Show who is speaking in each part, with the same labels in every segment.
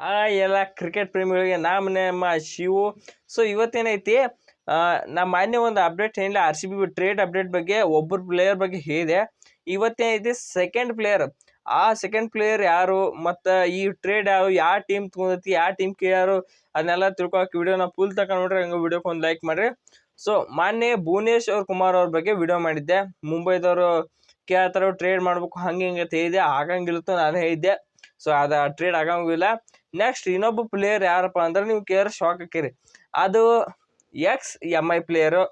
Speaker 1: ಆ, ಎಲ್ಲ ಕ್ರಿಕೆಟ್ ಪ್ರೇಮಿಗಳಿಗೆ ನಮ್ಮ ನಮ್ಮ ಶಿವು. ಸೊ ಇವತ್ತೇನೈತಿ? ನಮ್ಮ ಮಾನ್ಯ ಒಂದು ಅಪ್ಡೇಟ್ ಏನಿಲ್ಲ R C B trade update ಬಗ್ಗೆ ಒಬ್ಬರು ಪ್ಲೇಯರ್ ಬಗ್ಗೆ ಹೇಳಿದೆ. ಇವತ್ತೇನೈತಿ? ಸೆಕೆಂಡ್ ಪ್ಲೇಯರ್ ಆ ಸೆಕೆಂಡ್ ಪ್ಲೇಯರ್ ಯಾರು? ಮತ್ತು ಈ ಟ್ರೇಡ್ ಯಾವ ಯಾವ ಟೀಮ್ ತೊಗೊಂಡೈತಿ? ಯಾವ ಟೀಮ್ ಯಾರು ಅದನ್ನೆಲ್ಲ ತಿಳ್ಕೊಳಕ್ಕೆ ವಿಡಿಯೋನ ಫುಲ್ ತಗೊಂಡು ನೋಡ್ರಿ, ಹಂಗೆ ವಿಡಿಯೋಕ್ಕೆ ಒಂದು ಲೈಕ್ ಮಾಡಿರಿ. ಸೊ ಮಾನ್ಯ ಭುವನೇಶ್ವರ್ ಕುಮಾರ್ ಅವ್ರ ಬಗ್ಗೆ ವಿಡಿಯೋ ಮಾಡಿದ್ದೆ. ಮುಂಬೈದವರು ಕೇಳ್ತಾರೋ ಟ್ರೇಡ್ ಮಾಡಬೇಕು, ಹಂಗೆ ಹಿಂಗೆ ಅಂತ ಹೇಳಿದೆ. ಆಗಂಗಿಲ್ಲತ್ತು ನಾನು ಹೇಳಿದ್ದೆ. ಸೊ ಅದು ಟ್ರೇಡ್ ಆಗಂಗಿಲ್ಲ. ನೆಕ್ಸ್ಟ್ ಇನ್ನೊಬ್ಬ ಪ್ಲೇಯರ್ ಯಾರಪ್ಪ ಅಂದ್ರೆ ನೀವು ಕೇರ್ ಶಾಕ್ ಹಾಕಿರಿ. ಅದು X M I player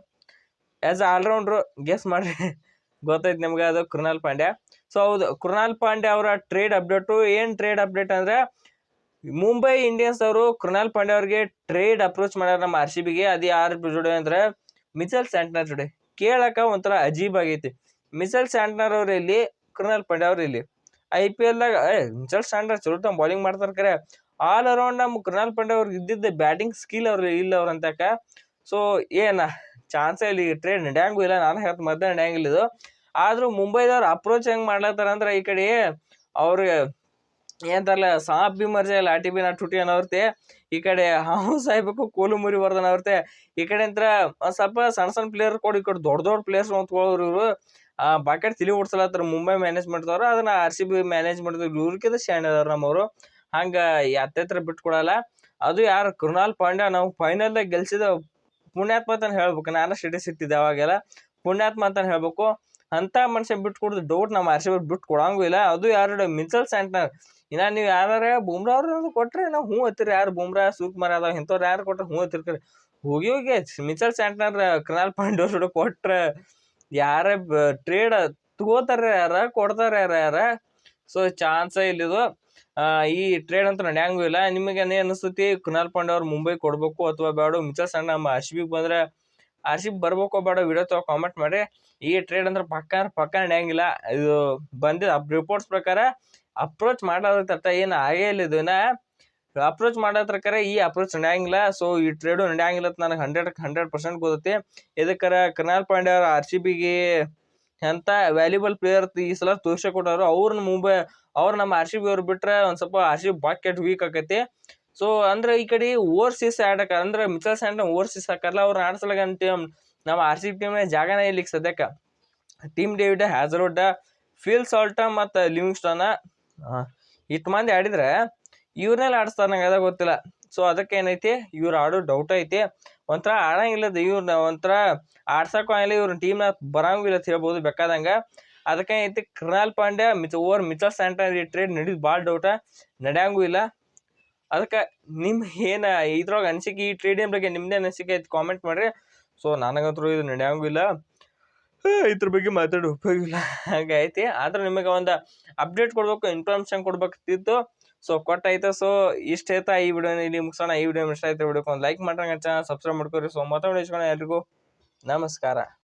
Speaker 1: as allrounder guess ಮಾಡಿ ಗೊತ್ತೈತೆ ನಿಮ್ಗೆ ಅದು ಕೃಣಾಲ್ ಪಾಂಡ್ಯ. ಸೊ ಹೌದು, ಕೃಣಾಲ್ ಪಾಂಡ್ಯ ಅವರ ಟ್ರೇಡ್ ಅಪ್ಡೇಟು ಏನು ಟ್ರೇಡ್ ಅಪ್ಡೇಟ್ ಅಂದರೆ ಮುಂಬೈ ಇಂಡಿಯನ್ಸ್ ಅವರು ಕೃಣಾಲ್ ಪಾಂಡ್ಯ ಅವ್ರಿಗೆ ಟ್ರೇಡ್ ಅಪ್ರೋಚ್ ಮಾಡ್ಯಾರ ನಮ್ಮ ಆರ್ ಸಿ ಬಿಗೆ ಅದು ಯಾರ ಜೋಡಿ ಅಂದ್ರೆ ಮಿಚಲ್ ಸ್ಯಾಂಟ್ನರ್ ಜೋಡಿ ಕೇಳಕ್ಕೆ ಒಂಥರ ಅಜೀಬ್ ಆಗೈತಿ. ಮಿಚಲ್ ಸ್ಯಾಂಟ್ನರ್ ಅವ್ರು ಇಲ್ಲಿ ಕೃಣಾಲ್ ಪಾಂಡ್ಯ ಅವ್ರು ಇಲ್ಲಿ ಐ ಪಿ ಎಲ್ದಾಗ ಏ ಮಿಚಲ್ ಸ್ಯಾಂಟ್ನರ್ ಚಲೋ ತಮ್ಮ ಬೌಲಿಂಗ್ ಮಾಡ್ತಾರೆ ಕರೆ. ಆಲ್ ಅರೌಂಡ್ ನಮ್ಮ ಕೃಣಾಲ್ ಪಾಂಡೆ ಅವ್ರಿಗೆ ಇದ್ದಿದ್ದ ಬ್ಯಾಟಿಂಗ್ ಸ್ಕಿಲ್ ಅವ್ರು ಇಲ್ಲ ಅವ್ರ ಅಂತಕ ಸೊ ಏನ ಚಾನ್ಸೇ ಇಲ್ಲಿ ಟ್ರೇಡ್ ನಡೆಯಂಗೂ ಇಲ್ಲ, ನಾನು ಹೇಳ್ತ ಮತ್ತೆ ನಡೆಯಂಗಿಲ್ಲ ಇದು. ಆದ್ರೂ ಮುಂಬೈದವ್ರು ಅಪ್ರೋಚ್ ಹೆಂಗೆ ಮಾಡ್ಲತ್ತಾರ ಅಂದ್ರೆ ಈ ಕಡೆ ಅವ್ರಿಗೆ ಏನಂತಾರಲ್ಲ ಸಾಪ್ ಬಿ ಮರ್ಜೆ ಲಾಟಿ ಬಿ ನಾ ಟುಟಿ ಅನ್ನೋರ್ತೆ ಈ ಕಡೆ ಹಾವು ಸಾಯ್ಬೇಕು, ಕೋಲು ಮುರಿ ಬರ್ದನ ಈ ಕಡೆ ಅಂತ ಸ್ವಲ್ಪ ಸಣ್ಣ ಸಣ್ಣ ಪ್ಲೇಯರ್ ಕೊಡಿ, ಈ ಕಡೆ ದೊಡ್ಡ ದೊಡ್ಡ ಪ್ಲೇಯರ್ಸ್ ಹೊತ್ಕೊಳ್ಳೋರು ಇವರು. ಬಾಕೆಟ್ ತಿಳಿ ಓಡಿಸ್ಲತ್ತಾರ ಮುಂಬೈ ಮ್ಯಾನೇಜ್ಮೆಂಟ್ ಅವ್ರು ಅದನ್ನ ಆರ್ ಸಿ ಬಿ ಮ್ಯಾನೇಜ್ಮೆಂಟ್ ಇವ್ರಿಗಿಂತ ಶಾಣೆ ಅದಾರ ನಮ್ಮವರು. ಹಂಗ ಹತ್ರ ಬಿಟ್ಕೊಡಲ್ಲ. ಅದು ಯಾರು ಕೃಣಾಲ್ ಪಾಂಡ್ಯ ನಾವು ಫೈನಲ್ದಾಗ ಗೆಲ್ಸಿದ ಪುಣ್ಯಾತ್ಮ ಅಂತ ಹೇಳ್ಬೇಕು. ನಾನು ಸ್ಟೇಟಸ್ ಇಟ್ಟಿದ್ದೆ ಅವಾಗೆಲ್ಲ. ಪುಣ್ಯಾತ್ಮ ಅಂತ ಹೇಳ್ಬೇಕು. ಅಂತ ಮನುಷ್ಯ ಬಿಟ್ಟು ಡೌಟ್ ನಮ್ಮ ಆರ್ ಸಿ ಬಿ ಬಿಟ್ಟು ಇಲ್ಲ. ಅದು ಯಾರು ಮಿಚಲ್ ಸ್ಯಾಂಟ್ನರ್ ಇನ್ನ ನೀವು ಯಾರು ಬುಮ್ರಾ ಅವ್ರ ಕೊಟ್ರೆ ನಾವು ಹೂ ಹತ್ತಿರ. ಯಾರು ಬುಮ್ರಾ ಸುಕ್ಮಾರ್ ಅದಾವ, ಇಂಥವ್ರು ಯಾರು ಕೊಟ್ರೆ ಹೂ ಹತ್ತಿರ್ತಾರೆ ಹೋಗಿ ಹೋಗಿ ಮಿಚಲ್ ಸ್ಯಾಂಟ್ನರ್ ಕೃಣಾಲ್ ಪಾಂಡ್ಯ ಅವ್ರು ಕೊಟ್ರೆ ಯಾರ ಟ್ರೇಡ್ ತಗೋತಾರೆ ಯಾರ, ಕೊಡ್ತಾರೆ ಯಾರ ಯಾರ? ಸೊ ಚಾನ್ಸೇ ಇಲ್ಲಿದು. ಈ ಟ್ರೇಡ್ ಅಂತ ನಡೆಯಂಗೂ ಇಲ್ಲ. ನಿಮಗೆ ಅನಿಸ್ತೈತಿ, ಕುನಾಲ್ ಪಾಂಡ್ಯ ಅವ್ರು ಮುಂಬೈ ಕೊಡ್ಬೇಕು ಅಥವಾ ಬೇಡ, ಮಿಚಲ್ ಸಣ್ಣ ನಮ್ಮ ಆರ್ ಸಿ ಬಿಗೆ ಬಂದ್ರೆ ಆರ್ ಸಿ ಬಿ ಬರ್ಬೇಕು ಬೇಡ ವಿಡಿಯೋ ತಗೋ ಕಾಮೆಂಟ್ ಮಾಡಿ. ಈ ಟ್ರೇಡ್ ಅಂದ್ರೆ ಪಕ್ಕ ಪಕ್ಕ ನಡೆಯಂಗಿಲ್ಲ ಇದು ಬಂದಿದ್ದ ರಿಪೋರ್ಟ್ಸ್ ಪ್ರಕಾರ ಅಪ್ರೋಚ್ ಮಾಡೋದ್ರ ಏನು ಆಗೇ ಇಲ್ಲ ಇದನ್ನ ಅಪ್ರೋಚ್ ಮಾಡೋ ಪ್ರಕಾರ ಈ ಅಪ್ರೋಚ್ ನಡೆಯಂಗಿಲ್ಲ ಸೊ ಈ ಟ್ರೇಡು ನಡೆಯಂಗಿಲ್ಲ ಅಂತ ನನಗೆ ಹಂಡ್ರೆಡ್ ಹಂಡ್ರೆಡ್ ಪರ್ಸೆಂಟ್ ಗೊತ್ತೈತಿ. ಇದಕ್ಕರ ಕೃಣಾಲ್ ಪಾಂಡ್ಯ ಅವ್ರ ಆರ್ ಸಿ ಬಿಗೆ ಎಂತ ವ್ಯಾಲ್ಯೂಬಲ್ ಪ್ಲೇಯರ್ ಈ ಸಲ ತೋರಿಸ್ಕೊಟ್ಟಾರು ಅವ್ರನ್ನ ಮುಂಬೈ, ಅವ್ರು ನಮ್ಮ ಆರ್ ಸಿ ಬಿ ಅವ್ರು ಬಿಟ್ರೆ ಒಂದು ಸ್ವಲ್ಪ R C B bucket weak ಆಕೈತಿ. ಸೊ ಅಂದ್ರೆ ಈ ಕಡೆ ಓವರ್ಸೀಸ್ ಆಡಕ, ಅಂದ್ರೆ ಮಿಚಲ್ ಸ್ಯಾಂಡ್ ಓವರ್ಸೀಸ್ ಹಾಕಲ್ಲ ಅವ್ರನ್ನ ಆಡ್ಸಲಾಗ ಅಂತ ನಮ್ಮ ಆರ್ ಸಿ ಬಿ ಟೀಮ್ನ ಜಾಗನೇ ಇಲ್ಲಿ ಸದ್ಯಕ್ಕೆ. ಟೀಮ್ ಡೇವಿಡ್ ಹ್ಯಾಸರೋಡ್ ಫೀಲ್ ಸಾಲ್ಟ ಮತ್ತು ಲಿವಿಂಗ್ಸ್ಟೋನ ಇಟ್ಟು ಮಂದಿ ಆಡಿದ್ರೆ ಇವ್ರನ್ನೆಲ್ಲ ಆಡಿಸ್ತಾರೆ ನಂಗೆ ಅದ ಗೊತ್ತಿಲ್ಲ. ಸೊ ಅದಕ್ಕೆ ಏನೈತಿ? ಇವ್ರು ಆಡೋ ಡೌಟ್ ಐತಿ. ಒಂಥರ ಆಡಂಗಿಲ್ಲದ ಇವ್ರನ್ನ ಒಂಥರ ಆಡ್ಸಕ್ಕೂ ಆಗಿಲ್ಲ ಇವ್ರ ಟೀಮ್ನ ಬರಂಗಿಲ್ಲ ಅಂತ ಹೇಳ್ಬೋದು ಬೇಕಾದಂಗೆ. ಅದಕ್ಕೆ ಏನೈತಿ? Krunal Pandya, ಮಿಚ over Mitchell Santner trade ನಡೀದು ಭಾಳ ಡೌಟ ನಡೆಯಂಗೂ ಇಲ್ಲ. ಅದಕ್ಕೆ ನಿಮ್ಮ ಏನು ಇದ್ರೊಳಗೆ ಅನಿಸಿಕೆ, ಈ ಟ್ರೇಡಿನ ಬಗ್ಗೆ ನಿಮ್ಮದೇ ಅನಿಸಿಕೆ ಐತಿ ಕಾಮೆಂಟ್ ಮಾಡಿರಿ. ಸೊ ನನಗಂತೂ ಇದು ನಡೆಯಂಗೂ ಇಲ್ಲ. ಇದ್ರ ಬಗ್ಗೆ ಮಾತಾಡೋ ಉಪಯೋಗ ಇಲ್ಲ. ಹಾಗೆ ಐತಿ ಆದ್ರೆ ನಿಮಗೆ ಒಂದು ಅಪ್ಡೇಟ್ ಕೊಡಬೇಕು ಇನ್ಫಾರ್ಮೇಷನ್ ಕೊಡ್ಬೇಕಿತ್ತು. ಸೊ ಕೊಟ್ಟೈತೆ ಸೊ ಇಷ್ಟ ಈ ವಿಡಿಯೋ ಇಲ್ಲಿ ಮುಗಿಸೋಣ. ಈ ವಿಡಿಯೋ ಇಷ್ಟ ಆಯ್ತು ವಿಡಿಯೋಕ್ಕೆ ಒಂದು ಲೈಕ್ ಮಾಡ್ರಂಗೆ ಚಾನಲ್ ಸಬ್ಸ್ಕ್ರೈಬ್ ಮಾಡ್ಕೊರಿ. ಸೊ ಮತ್ತೊಂದು ಎಲ್ರಿಗೂ ನಮಸ್ಕಾರ.